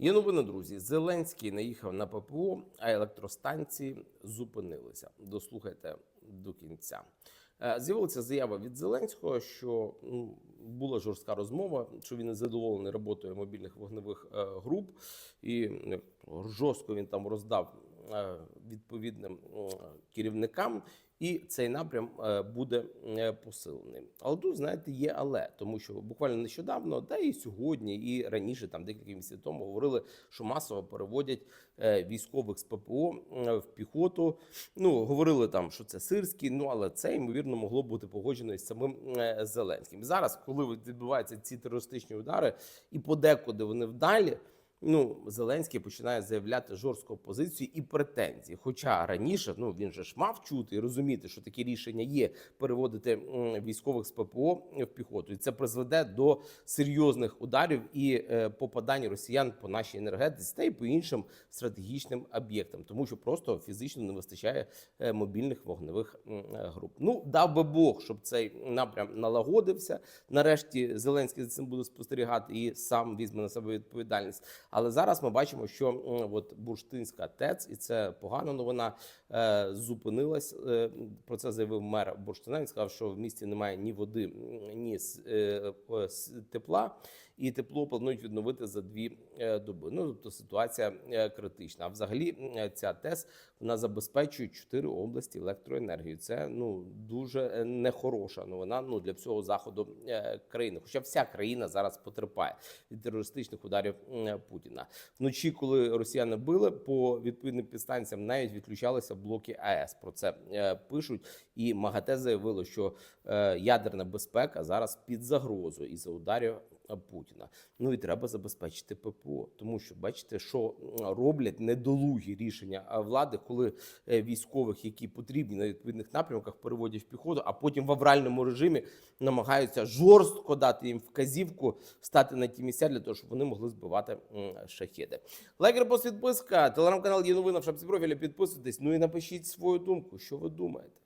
Є новина, друзі. Зеленський наїхав на ППО, а електростанції зупинилися. Дослухайте до кінця. Е, З'явилася заява від Зеленського, що ну, була жорстка розмова, що він не задоволений роботою мобільних вогневих е, груп, і е, жорстко він там роздав відповідним керівникам. І цей напрям е, буде е, посилений. Але тут, знаєте, є але, тому що буквально нещодавно, та і сьогодні, і раніше, там декілька місяців тому, говорили, що масово переводять е, військових з ППО в піхоту. Ну говорили там, що це сирський, ну але це ймовірно могло бути погоджено із самим Зеленським. Зараз, коли відбуваються ці терористичні удари, і подекуди вони вдалі. Ну, Зеленський починає заявляти жорстку позицію і претензії. Хоча раніше ну він же ж мав чути і розуміти, що такі рішення є переводити військових з ППО в піхоту, і це призведе до серйозних ударів і е, попадань росіян по нашій енергетиці та й по іншим стратегічним об'єктам, тому що просто фізично не вистачає е, мобільних вогневих груп. Ну дав би Бог, щоб цей напрям налагодився. Нарешті Зеленський за цим буде спостерігати і сам візьме на себе відповідальність. Але зараз ми бачимо, що от Бурштинська ТЕЦ, і це погана новина, е, зупинилась. Е, Про це заявив мер Бурштина. Він сказав, що в місті немає ні води, ні е, тепла, і тепло планують відновити за дві е, доби. Ну тобто ситуація е, критична. А взагалі ця ТЕС вона забезпечує чотири області електроенергією. Це ну дуже е, нехороша новина. Ну для всього заходу е, країни. Хоча вся країна зараз потерпає від терористичних ударів Путіна. Вночі, коли росіяни били по відповідним підстанціям, навіть відключалися блоки АЕС. Про це е, пишуть. І МАГАТЕ заявило, що е, ядерна безпека зараз під загрозою із за ударів е, Путіна. Ну і треба забезпечити ППО, тому що бачите, що роблять недолугі рішення влади, коли е, військових, які потрібні на відповідних напрямках, переводять в піхоту, а потім в авральному режимі намагаються жорстко дати їм вказівку стати на ті місця для того, щоб вони могли збивати м, шахеди. Лайк, репост, підписка, телеграм-канал є новина в шапці профіля. Підписуйтесь. Ну і напишіть свою думку, що ви думаєте.